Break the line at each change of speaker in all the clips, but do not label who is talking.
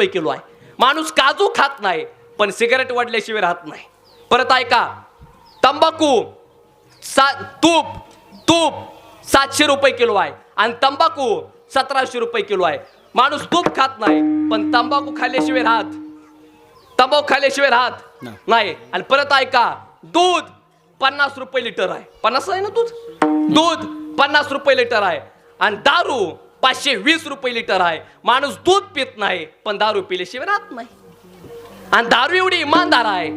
रुपये किलो आहे. माणूस काजू खात नाही पण सिगारेट वाढल्याशिवाय राहत नाही. परत ऐका तंबाखू सा तूप तूप सातशे रुपये किलो आहे आणि तंबाखू सतराशे रुपये किलो आहे. माणूस तूप खात नाही पण तंबाखू खाल्ल्याशिवाय राहत. तंबाखू खाल्ल्याशिवाय राहत
नाही.
नाही. आणि परत ऐका दूध पन्नास रुपये लिटर आहे. पन्नास आहे ना दूध? दूध पन्नास रुपये लिटर आहे. आणि दारू पाचशे वीस रुपये लिटर आहे. माणूस दूध पित नाही पण दारू पिल्याशिवाय राहत नाही. आणि दारू एवढी इमानदार आहे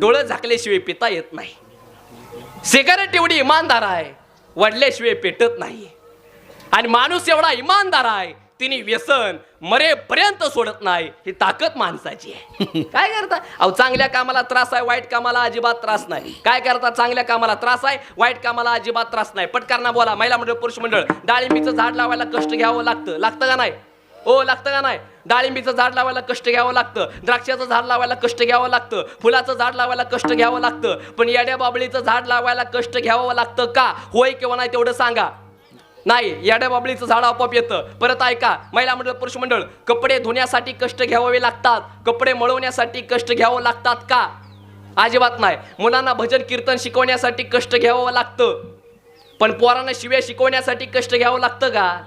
डोळे झाकल्याशिवाय पिता येत नाही. सिगारेट एवढी इमानदार आहे वडल्याशिवाय पेटत नाही आणि माणूस एवढा इमानदार आहे तिने व्यसन मरेपर्यंत सोडत नाही ही ताकद माणसाची आहे. काय करता? अहो चांगल्या कामाला त्रास आहे वाईट कामाला अजिबात त्रास नाही. काय करता? चांगल्या कामाला त्रास आहे वाईट कामाला अजिबात त्रास नाही. पटकारणा बोला महिला मंडळ पुरुष मंडळ डाळिंबीचं झाड लावायला कष्ट घ्यावं लागतं. लागतं का नाही? ओ लागतं का नाही? डाळिंबीचं झाड लावायला कष्ट घ्यावं लागतं. द्राक्षाचं झाड लावायला कष्ट घ्यावं लागतं. फुलाचं झाड लावायला कष्ट घ्यावं लागतं. पण येड्या बाबळीचं झाड लावायला कष्ट घ्यावं लागतं का? होय किंवा नाही तेवढं सांगा. नाही याड्या बाबळीचं झाड आपोआप येतं. परत ऐका महिला मंडळ पुरुष मंडळ कपडे धुण्यासाठी कष्ट घ्यावे लागतात. कपडे मळवण्यासाठी कष्ट घ्यावं लागतात का? अजिबात नाही. मुलांना भजन कीर्तन शिकवण्यासाठी कष्ट घ्यावं लागतं. पण पोरांना शिव्या शिकवण्यासाठी कष्ट घ्यावं लागतं का?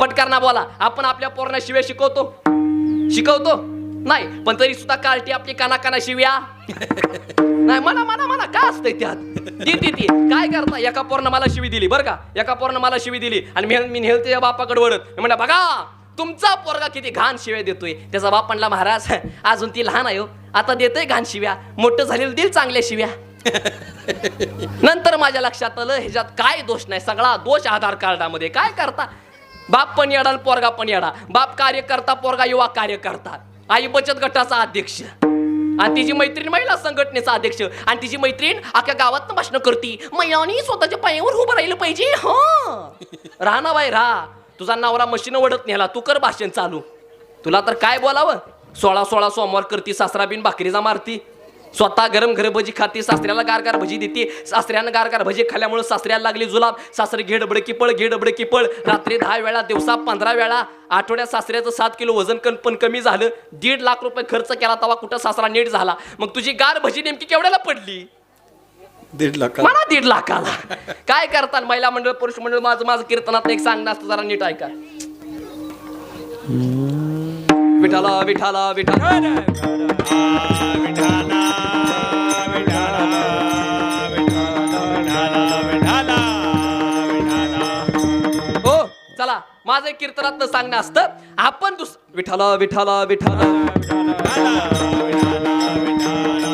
पटकार ना बोला. आपण आपल्या पोरांना शिव्या शिकवतो. शिकवतो? नाही पण तरी सुद्धा कालटी आपली काना काना शिव्या. नाही म्हणा म्हणा म्हणा. का असतंय त्यात? ती ती ती. काय करता? एका पोरनं मला शिवी दिली बरं का? एका पोरनं मला शिवी दिली. आणि मी मी नेहल त्याच्या बापाकडे वळत. म्हणलं बघा तुमचा पोरगा किती घाण शिव्या देतोय. त्याचा बाप म्हणला महाराज अजून ती लहान आहे हो. आता देतोय घाण शिव्या. मोठं झालेलं दिल चांगल्या शिव्या. नंतर माझ्या लक्षात आलं ह्याच्यात काय दोष नाही. सगळा दोष आधार कार्डामध्ये. काय करता? बाप पण येडा पोरगा पण येडा. बाप कार्यकर्ता पोरगा युवा कार्यकर्ता. आई बचत गटाचा अध्यक्ष. आणि तिची मैत्रीण महिला संघटनेचा अध्यक्ष. आणि तिची मैत्रीण अख्ख्या गावात भाषण करती. महिलांनी स्वतःच्या पायावर उभं राहिलं पाहिजे. हा. राहा ना बाई राहा. तुझा नवरा मशीन वडत नेला. तू कर भाषण चालू. तुला तर काय बोलावं? सोळा सोळा सोमवार करती सासरा बिन भाकरीचा मारती. स्वतः गरम घर भजी खाती सासऱ्याला गारगार भजी देते. सासऱ्यानं गारगार भजी खाल्ल्यामुळे सासऱ्याला लागली जुलाब. सासरे घे डबडे की पळ घे डबडे की पळ. रात्री दहा वेळा दिवसा पंधरा वेळा आठवड्यात सासऱ्याचं सात किलो वजन कण पण कमी झालं. दीड लाख रुपये खर्च केला तेव्हा कुठं सासरा नीट झाला. मग तुझी गार भजी नेमकी केवढ्याला पडली?
दीड लाख
मला दीड लाखाला. काय करतात महिला मंडळ पुरुष मंडळ? माझं माझं कीर्तनात एक सांगणं असतं जरा नीट ऐका. विठाला विठाला विठाला. माझं एक सांगणं असतं आपण दुस विठाला विठाला विठाला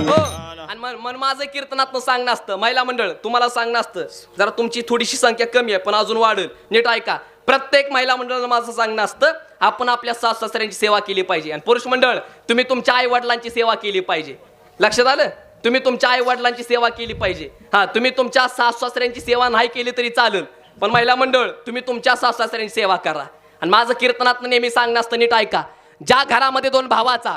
हो. आणि मन मन माझं कीर्तनातनं सांगणं असतं. महिला मंडळ तुम्हाला सांगणं असतं. जरा तुमची थोडीशी संख्या कमी आहे पण अजून वाढेल. नीट ऐका. प्रत्येक महिला मंडळाला माझं सांगणं असतं आपण आपल्या सास सासऱ्यांची सेवा केली पाहिजे. आणि पुरुष मंडळ तुम्ही तुमच्या आई वडिलांची सेवा केली पाहिजे. लक्षात आलं? तुम्ही तुमच्या आई वडिलांची सेवा केली पाहिजे. हा तुम्ही तुमच्या सास सासऱ्यांची सेवा नाही केली तरी चालेल. पण महिला मंडळ तुम्ही तुमच्या सासऱ्यांची सेवा करा. आणि माझं कीर्तनात नेहमी सांगणं असतं नीट ऐका. ज्या घरामध्ये दोन भावाचा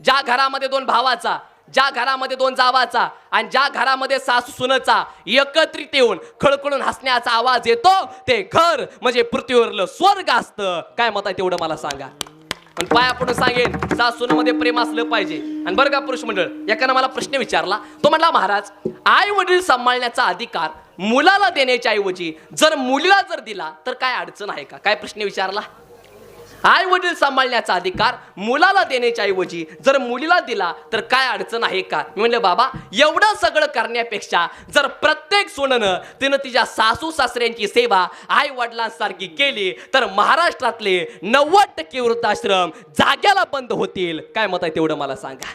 ज्या घरामध्ये दोन भावाचा ज्या घरामध्ये दोन जावाचा आणि ज्या घरामध्ये सासू सुनचा एकत्रित येऊन खळखळून हसण्याचा आवाज येतो ते घर म्हणजे पृथ्वीवरलं स्वर्ग असतं. काय मत आहे तेवढं मला सांगा. पण पाया पुढे सांगेन सासूनमध्ये प्रेम असलं पाहिजे. आणि बरं का पुरुष मंडळ एकानं मला प्रश्न विचारला. तो म्हणला महाराज आई वडील सांभाळण्याचा अधिकार मुलाला देण्याच्या ऐवजी जर मुलीला जर दिला तर काय अडचण आहे का? काय प्रश्न विचारला? आई वडील सांभाळण्याचा अधिकार मुलाला देण्याच्या ऐवजी जर मुलीला दिला तर काय अडचण आहे का? मी म्हणलं बाबा एवढं सगळं करण्यापेक्षा जर प्रत्येक सोननं तिनं तिच्या सासू सासऱ्यांची सेवा आई वडिलांसारखी केली तर महाराष्ट्रातले नव्वद टक्के वृद्धाश्रम जाग्याला बंद होतील. काय मत आहे तेवढं मला सांगा.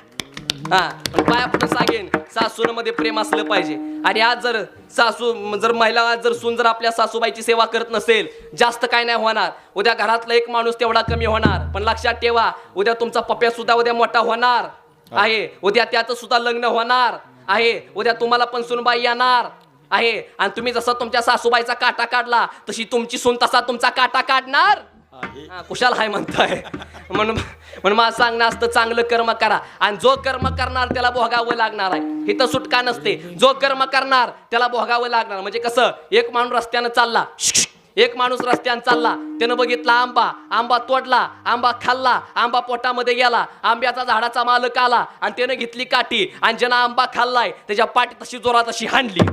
हा पण पायापुढे सांगेन. सासूमध्ये प्रेम असलं पाहिजे. आणि आज जर सासू जर महिला जर सून जर आपल्या सासूबाईची सेवा करत नसेल जास्त काय नाही होणार. उद्या घरातला एक माणूस तेवढा कमी होणार. पण लक्षात ठेवा उद्या तुमचा पप्या सुद्धा उद्या मोठा होणार. आहे. उद्या त्याचं सुद्धा लग्न होणार. आहे. उद्या तुम्हाला पण सुनबाई येणार. आहे. आणि तुम्ही जसा तुमच्या सासूबाईचा काटा काढला तशी तुमची सून तसा तुमचा काटा काढणार. हा, कुशाल हाय म्हणताय. म्हणून म्हणून मला सांगणं असतं चांगलं कर्म करा. आणि जो कर्म करणार त्याला भोगावं लागणार आहे. इथं सुटका नसते. जो कर्म करणार त्याला भोगावं लागणार. म्हणजे कसं एक माणूस रस्त्यानं चालला एक माणूस रस्त्यानं चालला. त्यानं बघितला आंबा आंबा तोडला आंबा खाल्ला आंबा पोटामध्ये गेला आंब्याचा झाडाचा मालक आला आणि त्यानं घेतली काठी आणि ज्यानं आंबा खाल्लाय त्याच्या पाठी तशी जोरात अशी हाणली.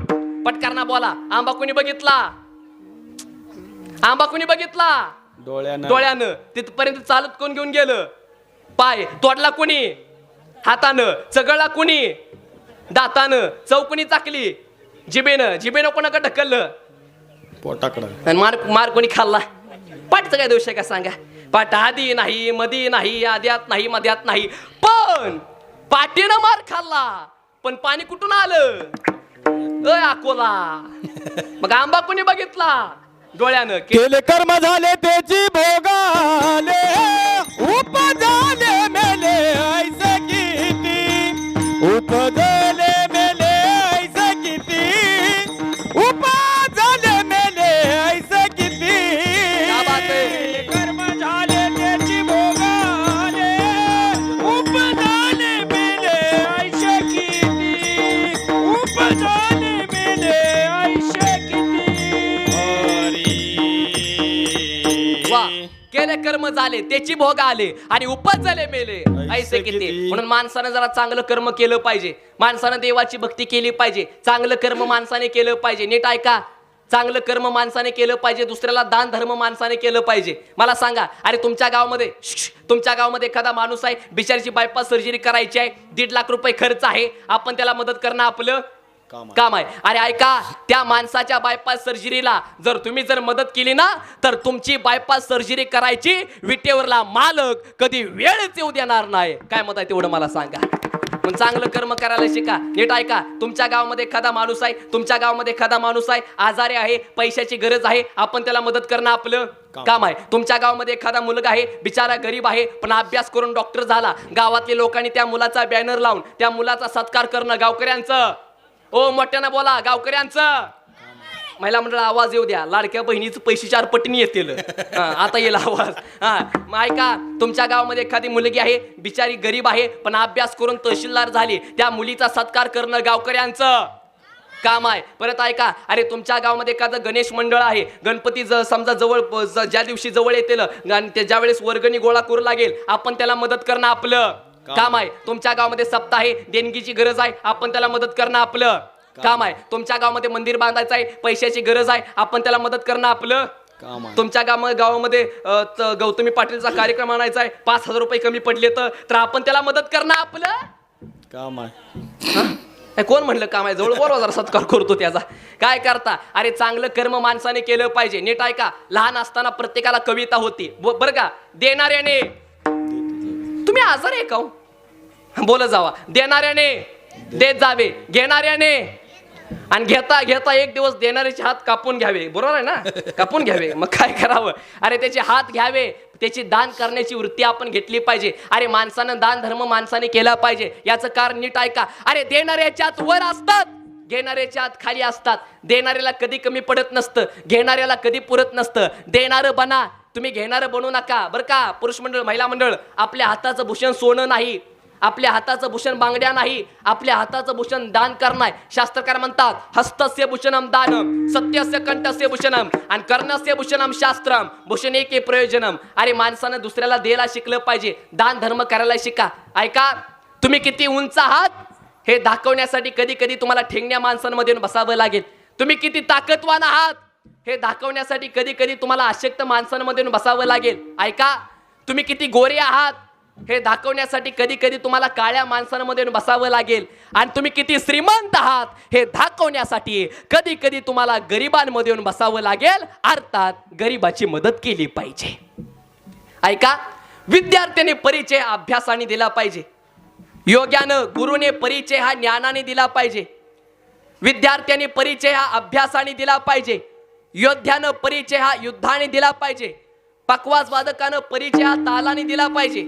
पटकारना बोला आंबा कोणी बघितला? आंबा कोणी बघितला?
डोळ्यानं.
डोळ्यानं. तिथपर्यंत चालत कोण घेऊन गेलं? पाय. तोडला कोणी? हातानं. चगळला कोणी? दातानं. चौकोनी चाकली. जिबेनं. जिबेनं कोणाकडे ढकललं?
पोटाकडं.
आणि मार मार कोणी खाल्ला? पाठचं काय दोष आहे का सांगा? पाठ आधी नाही मधी नाही आद्यात नाही मध्यात नाही. पण पाठीनं मार खाल्ला. पण पाणी कुठून आलं? अकोला. मग आंबा कोणी बघितला? डोळ्यानं
केले. कर्म झाले त्याची भोगाले उपजाले
केले कर्म झाले त्याची भोग आले आणि उपज झाले मेले. ऐसे किती. म्हणून माणसानं जरा चांगलं कर्म केलं पाहिजे. माणसानं देवाची भक्ती केली पाहिजे. चांगलं कर्म माणसाने केलं पाहिजे. नीट ऐका. चांगलं कर्म माणसाने केलं पाहिजे दुसऱ्याला दान धर्म माणसाने केलं पाहिजे. मला सांगा अरे तुमच्या गावामध्ये तुमच्या गावामध्ये एखादा माणूस आहे बिचारीची बायपास सर्जरी करायची आहे दीड लाख रुपये खर्च आहे आपण त्याला मदत करणं आपलं
काम आहे.
अरे ऐका त्या माणसाच्या बायपास सर्जरीला जर तुम्ही जर मदत केली ना तर तुमची बायपास सर्जरी करायची विटेवरला मालक कधी वेळच येऊ देणार नाही. काय मत आहे तेवढं मला सांगा. पण चांगलं कर्म करायला शिका. नीट ऐका तुमच्या गावामध्ये एखादा माणूस आहे तुमच्या गावामध्ये एखादा माणूस आहे आजारी आहे पैशाची गरज आहे आपण त्याला मदत करणं आपलं.
काम.
आहे. तुमच्या गावामध्ये एखादा मुलगा आहे बिचारा गरीब आहे पण अभ्यास करून डॉक्टर झाला. गावातल्या लोकांनी त्या मुलाचा बॅनर लावून त्या मुलाचा सत्कार करणं गावकऱ्यांचं. ओ मोठ्यानं बोला गावकऱ्यांचं. महिला मंडळ आवाज येऊ द्या. लाडक्या बहिणीचं पैसे चार पटीने येतील. आता येईल आवाज. हा मग ऐका तुमच्या गावामध्ये एखादी मुलगी आहे बिचारी गरीब आहे पण अभ्यास करून तहसीलदार झाली. त्या मुलीचा सत्कार करणं गावकऱ्यांचं. काम आहे. परत ऐका अरे तुमच्या गावामध्ये एखादं गणेश मंडळ आहे. गणपती ज समजा जवळ प- ज- ज्या दिवशी जवळ येतील आणि ज्या वेळेस वर्गणी गोळा करू लागेल आपण त्याला मदत करणं आपलं. काम आहे. तुमच्या गावामध्ये सप्ताह आहे देणगीची गरज आहे. आपण त्याला मदत करणं आपलं. काम आहे. तुमच्या गावामध्ये मंदिर बांधायचं आहे. पैशाची गरज आहे. आपण त्याला मदत करणं आपलं. तुमच्या गाव गावामध्ये गौतमी पाटीलचा कार्यक्रम आणायचा आहे. पाच हजार रुपये कमी पडले तर आपण त्याला मदत करणं आपलं.
काम आहे.
कोण म्हणलं काम आहे? जवळ बरोबर जरा सत्कार करतो त्याचा. काय करता? अरे चांगलं कर्म माणसाने केलं पाहिजे. नीट ऐका. लहान असताना प्रत्येकाला कविता होती. बरं का? देणाऱ्याने. तुम्ही आजार आहे का हो? बोल जावा. देणाऱ्याने देत जावे. घेणाऱ्याने. आणि घेता घेता एक दिवस देणाऱ्याचे हात कापून घ्यावे. बरोबर आहे ना? कापून घ्यावे. मग काय करावं? अरे त्याचे हात घ्यावे. त्याची दान करण्याची वृत्ती आपण घेतली पाहिजे. अरे माणसानं दान धर्म माणसाने केला पाहिजे. याचं कारण नीट ऐका. अरे देणाऱ्याच्या वर असतात. घेणाऱ्याच्या आत खाली असतात. देणाऱ्याला कधी कमी पडत नसतं. घेणाऱ्याला कधी पुरत नसतं. देणारं बना. तुम्ही घेणारं बनू नका. बरं का? पुरुष मंडळ महिला मंडळ आपल्या हाताचं भूषण सोनं नाही. आपल्या हाताचं भूषण बांगड्या नाही. आपल्या हाताचं भूषण दान करणार शास्त्रकार म्हणतात हस्तस्य भूषणम दानम सत्यस्य कंठस्य भूषणम आणि कर्णस्य भूषणम शास्त्रम. भूषण एके प्रयोजनम. अरे माणसानं दुसऱ्याला द्यायला शिकलं पाहिजे. दान धर्म करायला शिका. ऐका तुम्ही किती उंच आहात? हे दाखवण्यासाठी कधी कधी तुम्हाला ठेंगण्या माणसांमध्ये बसावं लागेल. तुम्ही किती ताकदवान आहात? हे दाखवण्यासाठी कधी कधी तुम्हाला अशक्त माणसांमध्ये येऊन बसावं लागेल. ऐका तुम्ही किती गोरे आहात. हे दाखवण्यासाठी कधी कधी तुम्हाला काळ्या माणसांमध्ये येऊन बसावं लागेल. आणि तुम्ही किती श्रीमंत आहात. हे दाखवण्यासाठी कधी कधी तुम्हाला गरिबांमध्ये येऊन बसावं लागेल. अर्थात गरिबाची मदत केली पाहिजे. ऐका विद्यार्थ्याने परिचय अभ्यासाने दिला पाहिजे. योग्यानं गुरुने परिचय हा ज्ञानाने दिला पाहिजे. विद्यार्थ्याने परिचय हा अभ्यासाने दिला पाहिजे. योद्ध्यानं परिचय हा युद्धाने दिला पाहिजे. पकवास वादकानं परिचय हा तालाने दिला पाहिजे.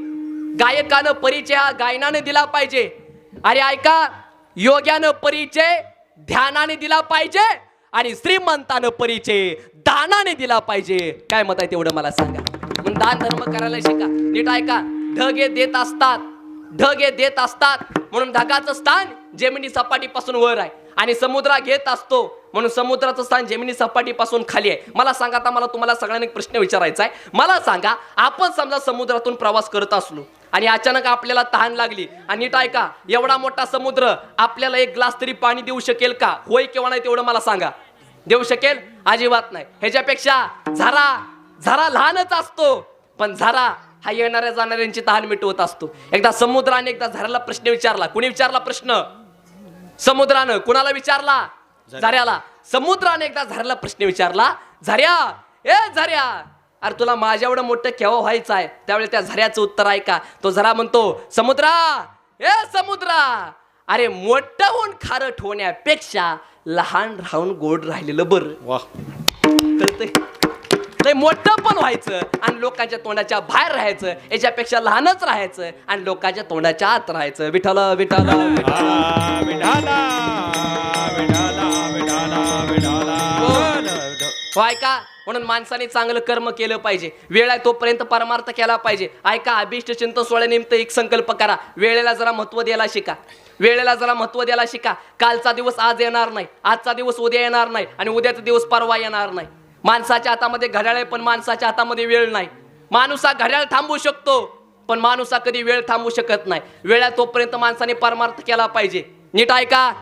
गायकानं परिचय हा गायनाने दिला पाहिजे. अरे ऐका योग्यानं परिचय ध्यानाने दिला पाहिजे आणि श्रीमंतानं परिचय दानाने दिला पाहिजे. काय मत आहे तेवढं मला सांगा. म्हणून दान धर्म करायला शिका. नीट ऐका ढगे देत असतात. ढगे देत असतात. म्हणून ढगाचं स्थान जमिनी सपाटीपासून वर आहे. आणि समुद्रा घेत असतो. म्हणून समुद्राचं स्थान जमिनी सपाटीपासून खाली आहे. मला सांगा आता मला तुम्हाला सगळ्यांना एक प्रश्न विचारायचा आहे. मला सांगा आपण समजा समुद्रातून प्रवास करत असलो आणि अचानक आपल्याला तहान लागली आणि नीट ऐका एवढा मोठा समुद्र आपल्याला एक ग्लास तरी पाणी देऊ शकेल का? होय किंवा नाही तेवढं मला सांगा. देऊ शकेल? अजिबात नाही. ह्याच्यापेक्षा झरा झरा लहानच असतो. पण झरा हा येणाऱ्या जाणाऱ्यांची तहान मिटवत असतो. एकदा समुद्राने एकदा झऱ्याला प्रश्न विचारला. कुणी विचारला प्रश्न? समुद्रानं कुणाला विचारला? झऱ्याला. समुद्राने एकदा झऱ्याला प्रश्न विचारला झऱ्या ए झऱ्या अरे तुला माझ्या एवढं मोठं केव्हा व्हायचं आहे? त्यावेळी त्या झऱ्याचं उत्तर आहे का तो झरा म्हणतो समुद्रा ए समुद्रा अरे मोठं होऊन खारट होण्यापेक्षा लहान राहून गोड राहिलेलं बरं.
वा
कळतंय लय मोठं पण व्हायचं. आणि लोकांच्या तोंडाच्या बाहेर राहायचं. याच्यापेक्षा लहानच राहायचं. आणि लोकांच्या तोंडाच्या आत राहायचं. विठाल विठाल
विठाला
हो. ऐका. म्हणून माणसाने चांगलं कर्म केलं पाहिजे. वेळ आहे तोपर्यंत परमार्थ केला पाहिजे. ऐका अभिष्ट चिंत सोहळ्यानिमित्त एक संकल्प करा. वेळेला जरा महत्त्व द्यायला शिका. वेळेला जरा महत्त्व द्यायला शिका. कालचा दिवस आज येणार नाही. आजचा दिवस उद्या येणार नाही. आणि उद्याचा दिवस परवा येणार नाही. माणसाच्या हातामध्ये घड्याळ आहे पण माणसाच्या हातामध्ये वेळ नाही. माणूस हा घड्याळ थांबवू शकतो पण माणूस हा कधी वेळ थांबवू शकत नाही. वेळा तोपर्यंत माणसाने परमार्थ केला पाहिजे. नीट ऐका.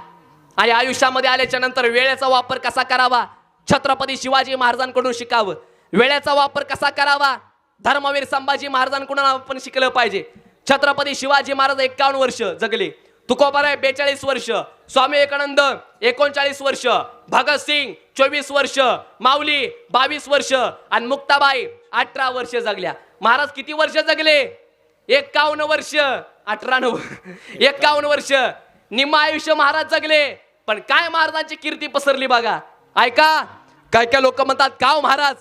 आणि आयुष्यामध्ये आल्याच्यानंतर वेळेचा वापर कसा करावा? छत्रपती शिवाजी महाराजांकडून शिकावं. वेळेचा वापर कसा करावा? धर्मवीर संभाजी महाराजांकडून आपण शिकलं पाहिजे. छत्रपती शिवाजी महाराज एकावन्न वर्ष जगले. तुकोबाराय बेचाळीस वर्ष स्वामी विवेकानंद एकोणचाळीस वर्ष भगतसिंग चोवीस वर्ष माऊली बावीस वर्ष आणि मुक्ताबाई अठरा वर्ष जगल्या. महाराज किती वर्ष जगले? एकावन्न वर्ष अठरा नऊ एकावन्न वर्ष. निम्म आयुष्य महाराज जगले पण काय महाराजांची कीर्ती पसरली बघा. ऐका काय काय लोक म्हणतात काव महाराज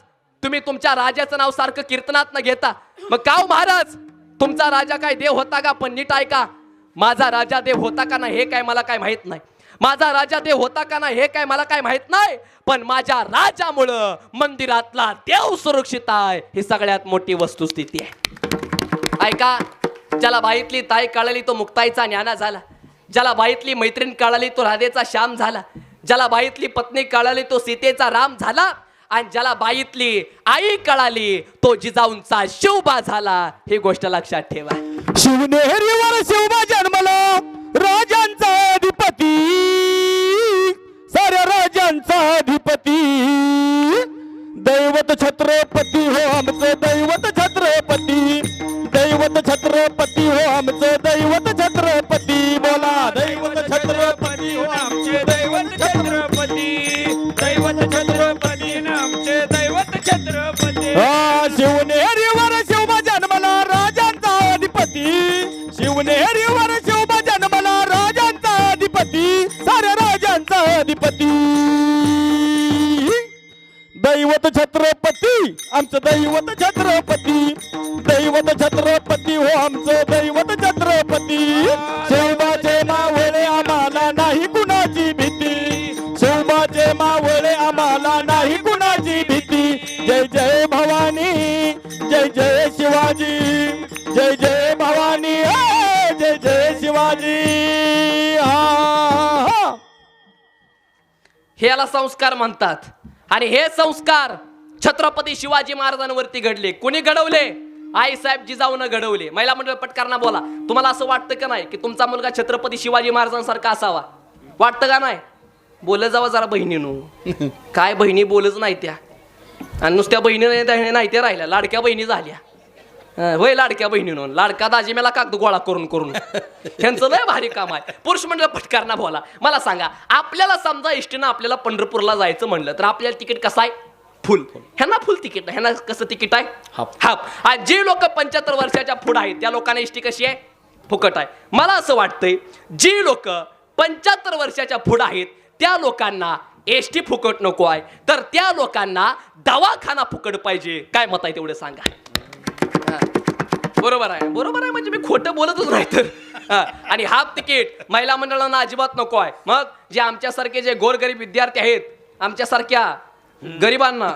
तुम्ही तुमच्या राजाचं नाव सारखं कीर्तनात न घेता. मग काव महाराज तुमचा राजा काय देव होता का? पण नीट ऐका माझा राजा देव होता का नाही हे काय मला काय माहीत नाही. माझा राजा देव होता का नाही हे काय मला काय माहीत नाही. पण माझ्या राजामुळं मंदिरातला देव सुरक्षित आहे ही सगळ्यात मोठी वस्तुस्थिती आहे. ऐका ज्याला बाईतली ताई कळाली तो मुक्ताईचा ज्ञाना झाला. ज्याला बाईतली मैत्रीण कळाली तो राधेचा श्याम झाला. ज्याला बाईतली पत्नी कळाली तो सीतेचा राम झाला. आणि ज्याला बाईतली आई कळाली तो जिजाऊंचा शिवबा झाला. ही गोष्ट लक्षात ठेवा.
शिवनेरीवर शिवबा जन्मला. राजांचा अधिपती. साऱ्या राजांचा अधिपती. दैवत छत्रपती हो आमचं दैवत छत्रपती. दैवत छत्रपती हो आमचं दैवत छत्रपती. बोला दैवत छत्रपती हो आमचे दैवत छत्रपती दैवत छत्रपती. शिवनेरीवर शिवबा जन्मला राजांचा अधिपती. शिवनेरीवर शिवबा जन्मला राजांचा अधिपती. साऱ्या राजांचा अधिपती. दैवत छत्रपती आमचं दैवत छत्रपती. दैवत छत्रपती हो आमचं दैवत हे
याला संस्कार म्हणतात. आणि हे संस्कार छत्रपती शिवाजी महाराजांवरती घडले. कोणी घडवले? आई साहेब जिजाऊन घडवले. महिला मंडळ पटकारना बोला. तुम्हाला असं वाटतं का नाही की तुमचा मुलगा छत्रपती शिवाजी महाराजांसारखा असावा? वाटतं का नाही? बोलत जावा जरा बहिणीनो. काय बहिणी बोलच नाही त्या. आणि नुसत्या बहिणी नाही नाही त्या राहिल्या. लाडक्या बहिणी झाल्या. होय लाडक्या बहिणीनो लाडका दाजी मला कागद गोळा करून करून. त्यांचं लय भारी काम आहे. पुरुष मंडळ पटकारना बोला मला सांगा आपल्याला समजा इष्टीनं आपल्याला पंढरपूरला जायचं म्हणलं तर आपल्याला तिकीट कसं आहे? फुल. ह्यांना फुल तिकीट आहे ह्यांना कसं तिकीट आहे?
हाफ.
हाफ. आणि जे लोक पंच्याहत्तर वर्षाच्या पुढे आहेत त्या लोकांना इष्टी कशी आहे? फुकट आहे. मला असं वाटतंय जी लोक पंच्याहत्तर वर्षाच्या पुढे आहेत त्या लोकांना एस टी फुकट नको आहे. तर त्या लोकांना दवाखाना फुकट पाहिजे. काय मत आहे तेवढं सांगा. बरोबर आहे बरोबर आहे म्हणजे मी खोटं बोलतच नाही तर. आणि हाफ तिकीट महिला मंडळांना अजिबात नको आहे मग जे आमच्यासारखे जे गोरगरीब विद्यार्थी आहेत आमच्यासारख्या गरिबांना.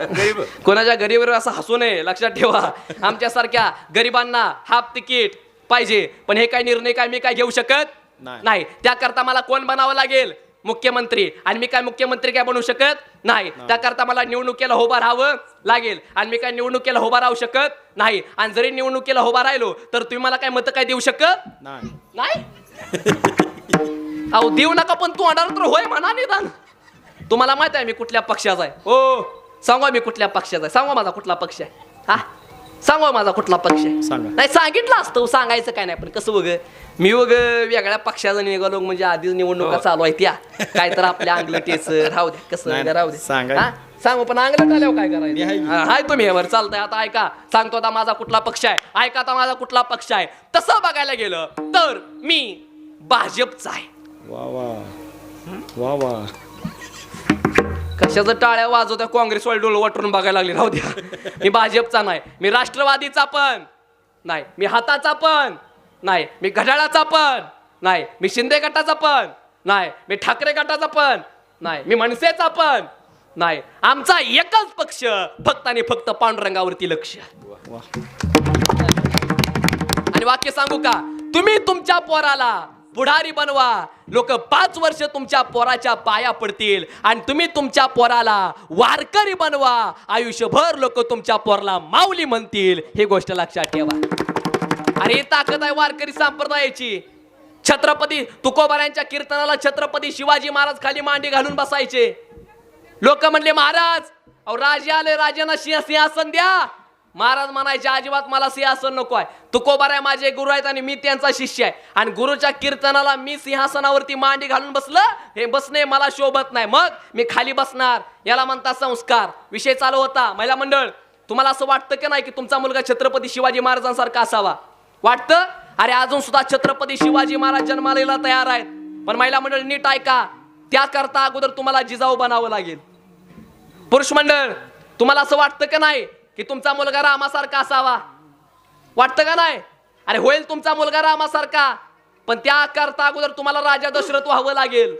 गरीब कोणाच्या गरीबवर असं हसू नये लक्षात ठेवा आमच्यासारख्या गरिबांना हाफ तिकीट पाहिजे पण हे काय निर्णय काय मी काय घेऊ शकत
नाही.
नाही त्याकरता मला कोण बनावं लागेल मुख्यमंत्री. आणि मी काय मुख्यमंत्री काय बनवू शकत नाही. त्याकरता मला निवडणुकीला उभा राहावं लागेल. आणि मी काय निवडणुकीला उभा राहू शकत नाही. आणि जरी निवडणुकीला उभा राहिलो तर तुम्ही मला काय मत काय देऊ शकत
नाही.
नाही? अहो देऊ नका पण तू तर होय म्हणा निदान. तुम्हाला माहीत आहे मी कुठल्या पक्षाचा आहे. हो सांगा मी कुठल्या पक्षाचा आहे. सांगा माझा कुठला पक्ष आहे. हा? सांगा माझा कुठला पक्ष आहे.
सांगा.
नाही सांगितलं असतं सांगायचं काय नाही पण कसं वग मी वग वेगळ्या पक्षाचा निघालो म्हणजे आधीच निवडणुका चालू आहेत त्या काय तर आपल्या अंगलटेच राहू द्या कसं
नाही,
राहू द्या
सांगा.
हा? सांगू पण अंगलट आल्यावर काय
मी आहे
करायचं. हा, हाय तुम्ही यावर चालतंय. आता ऐका सांगतो आता माझा कुठला पक्ष आहे. ऐका आता माझा कुठला पक्ष आहे. तसं बघायला गेलं तर मी भाजपचा आहे.
वा वा. वा वा.
कशाचं टाळ्या वाजवत्या काँग्रेसवाले डोळ वाटून बघायला लागले. राहू द्या. मी भाजपचा नाही. मी राष्ट्रवादीचा पण. नाही. मी हाताचा पण. नाही. मी घड्याळाचा पण. नाही. मी शिंदे गटाचा पण. नाही. मी ठाकरे गटाचा पण. नाही. मी मनसेचा पण. नाही. आमचा एकच पक्ष. फक्त आणि फक्त पांडुरंगावरती लक्ष. आणि वाक्य सांगू का? तुम्ही तुमच्या पोराला पुढारी बनवा. लोक पाच वर्ष तुमच्या पोराच्या पाया पडतील आणि तुम्ही तुमच्या पोराला वारकरी बनवा. आयुष्यभर लोक तुमच्या पोराला माऊली म्हणतील. ही गोष्ट लक्षात ठेवा. अरे ताकद आहे वारकरी संप्रदायाची. छत्रपती तुकोबाऱ्यांच्या कीर्तनाला छत्रपती शिवाजी महाराज खाली मांडी घालून बसायचे. लोक म्हणले महाराज अहो राजे आले राजांना सिंह सिंहासन द्या. महाराज म्हणायचे अजिबात मला सिंहासन नको आहे. तुकोबाराय माझे गुरु आहेत आणि मी त्यांचा शिष्य आहे. आणि गुरुच्या कीर्तनाला मी सिंहासनावरती मांडी घालून बसलं. हे बसणे मला शोभत नाही. मग मी खाली बसणार. याला म्हणतात संस्कार. विषय चालू होता. महिला मंडळ तुम्हाला असं वाटतं की नाही की तुमचा मुलगा छत्रपती शिवाजी महाराजांसारखा असावा? वाटतं? अरे अजून सुद्धा छत्रपती शिवाजी महाराज जन्माला तयार आहेत. पण महिला मंडळ नीट ऐका. त्याकरता अगोदर तुम्हाला जिजाऊ बनावं लागेल. पुरुष मंडळ तुम्हाला असं वाटतं का नाही की तुमचा मुलगा रामासारखा असावा. वाटतं का नाही? अरे होईल तुमचा मुलगा रामासारखा पण त्याकरता अगोदर तुम्हाला राजा दशरथ व्हावं लागेल.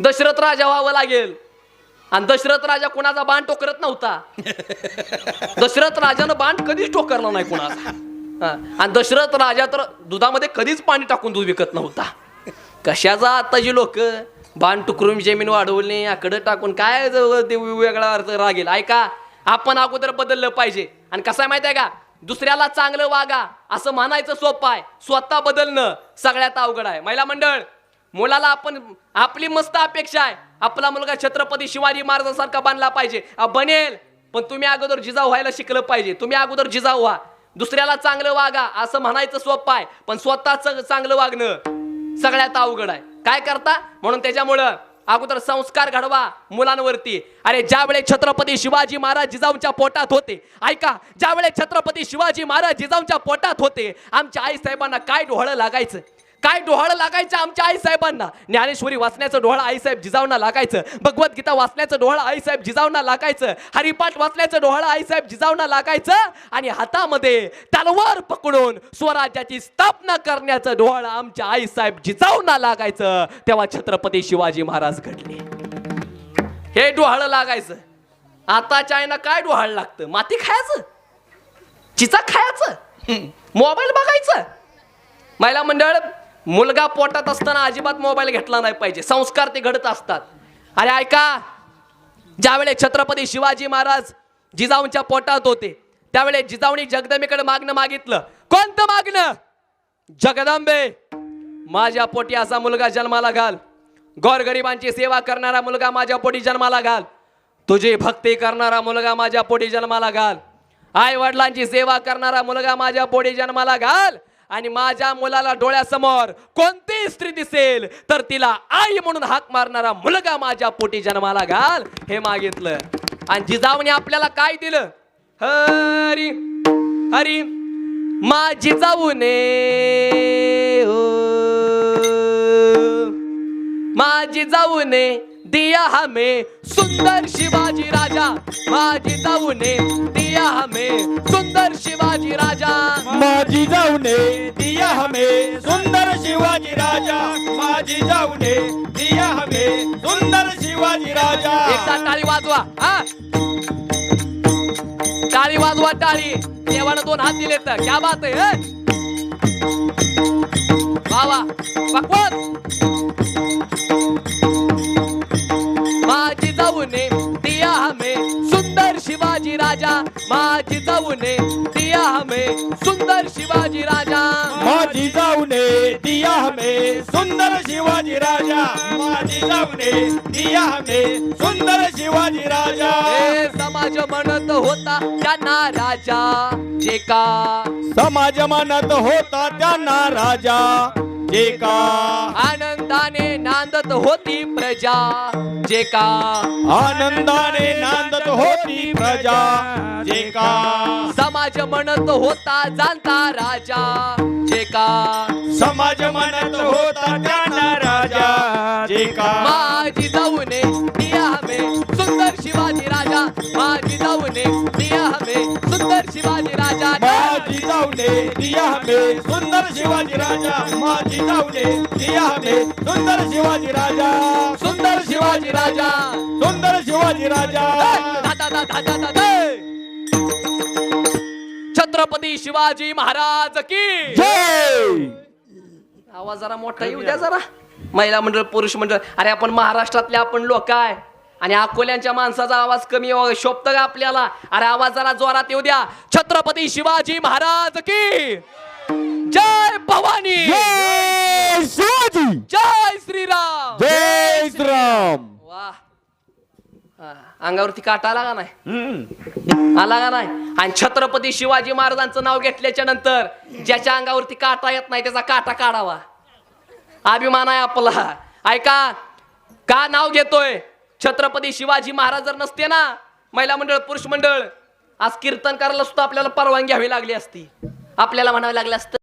दशरथ राजा व्हावं लागेल. आणि दशरथ राजा कुणाचा बाण टोकरत नव्हता. दशरथ राजानं बाण कधीच टोकरला नाही कुणाचा. आणि दशरथ राजा तर दुधामध्ये कधीच पाणी टाकून दूध विकत नव्हता. कशाचा आताची लोक बाण टुकरून जमीन वाढवली आकडं टाकून काय वेगळा अर्थ रागेल. ऐका आपण अगोदर बदललं पाहिजे. आणि कसं आहे माहिती आहे का? दुसऱ्याला चांगलं वागा असं म्हणायचं सोपं आहे. स्वतः बदलणं सगळ्यात अवघड आहे. महिला मंडळ मुलाला आपण आपली मस्त अपेक्षा आहे. आपला मुलगा छत्रपती शिवाजी महाराजांसारखा बांधला पाहिजे. बनेल पण तुम्ही अगोदर जिजाऊ व्हायला शिकलं पाहिजे. तुम्ही अगोदर जिजाऊ व्हा. दुसऱ्याला चांगलं वागा असं म्हणायचं सोपं आहे. पण स्वतःच चांगलं वागणं सगळ्यात अवघड आहे. काय करता? म्हणून त्याच्यामुळं अगोदर संस्कार घडवा मुलांवरती. अरे ज्या वेळेस छत्रपती शिवाजी महाराज जिजाऊच्या पोटात होते ऐका ज्या वेळेस छत्रपती शिवाजी महाराज जिजाऊच्या पोटात होते आमच्या आई साहेबांना काय डोहळं लागायचं? काय डोहाळं लागायचं आमच्या आईसाहेबांना? ज्ञानेश्वरी वाचण्याचं डोहाळं आईसाहेब जिजावना लागायचं. भगवद्गीता वाचण्याचं डोहाळं आईसाहेब जिजावना लागायचं. हरिपाठ वाचण्याचं डोहाळं आईसाहेब जिजावना लागायचं. आणि हातामध्ये तलवार पकडून स्वराज्याची स्थापना करण्याचं डोहाळं आमच्या आईसाहेब जिजावना लागायचं. तेव्हा छत्रपती शिवाजी महाराज घडले. हे डोहाळं लागायचं. आताच्या आईना काय डोहाळ लागतं? माती खायचं? चिचा खायचं? मोबाईल बघायचं? महिला मंडळ मुलगा पोटात असताना अजिबात मोबाईल घेतला नाही पाहिजे. संस्कार ते घडत असतात. अरे ऐका ज्यावेळेस छत्रपती शिवाजी महाराज जिजाऊंच्या पोटात होते त्यावेळेस जिजाऊनी जगदंबेकडे मागणं मागितलं. कोणतं मागणं? जगदंबे माझ्या पोटी असा मुलगा जन्माला घाल. गोरगरिबांची सेवा करणारा मुलगा माझ्या पोटी जन्माला घाल. तुझी भक्ती करणारा मुलगा माझ्या पोटी जन्माला घाल. आई वडिलांची सेवा करणारा मुलगा माझ्या पोटी जन्माला घाल. आणि माझ्या मुलाला डोळ्यासमोर कोणती स्त्री दिसेल तर तिला आई म्हणून हाक मारणारा मुलगा माझ्या पोटी जन्माला घाल हे मागितलं. आणि जिजाऊने आपल्याला काय दिलं? हरी हरी माझी जाऊने हो माझी जाऊने दिया हमें सुंदर शिवाजी राजा माझी जाऊने दिया हमें सुंदर शिवाजी राजा।
माझी जाऊने दिया हमें सुंदर शिवाजी राजा माझी जाऊने दिया हमें सुंदर शिवाजी राजा।
एकदा टाळी वाजवा हा. टाळी वाजवा टाळी. देवानं दोन हात दिले तर क्या बात आहे हं? वा वा. पकवान माझी शिवाजी राजा माझी जाऊने दिया हमें सुंदर शिवाजी राजा.
माझी जाऊने दिया हमें सुंदर शिवाजी राजा. माझी जाऊने दिया हमें सुंदर शिवाजी राजा.
हे समाज म्हणत होता त्यांना राजा जे का?
समाज म्हणत होता त्यांना राजा जे का?
आनंदाने नांदत होती प्रजा जे का?
आनंदाने नांदत होती प्रजा जे का
समाज म्हणत होता जाणता राजा जे का
समाज म्हणत होता त्यांना राजा जे का
माझी जाऊने दिया हमें सुंदर शिवाजी राजा माझी जाऊने दिया हमें. शिवाजी राजा
माझी जाऊने दिया हमें सुंदर शिवाजी राजा. माझी जाऊने दिया हमें सुंदर शिवाजी राजा.
सुंदर शिवाजी राजा.
सुंदर शिवाजी राजा.
छत्रपती शिवाजी महाराज की.
जय!
आवाज जरा मोठा येऊ द्या जरा. महिला मंडळ पुरुष मंडळ. अरे आपण महाराष्ट्रातले आपण लोक आहे. आणि अकोल्यांच्या माणसाचा आवाज कमी शोभत का आपल्याला? अरे आवाज जरा जोरात येऊ द्या. छत्रपती शिवाजी महाराज की जय भवानी!
जय शिवाजी!
जय श्रीराम!
जय श्रीराम!
वा. अंगावरती काटा आला का नाही. आला का नाही? आणि छत्रपती शिवाजी महाराजांचं नाव घेतल्याच्या नंतर ज्याच्या अंगावरती काटा येत नाही त्याचा काटा काढावा. अभिमान आहे आपला. ऐका का नाव घेतोय? छत्रपती शिवाजी महाराज जर नसते ना महिला मंडळ पुरुष मंडळ आज कीर्तन करायला सुद्धा आपल्याला परवानगी घ्यावी लागली असती. आपल्याला म्हणावी लागले असतं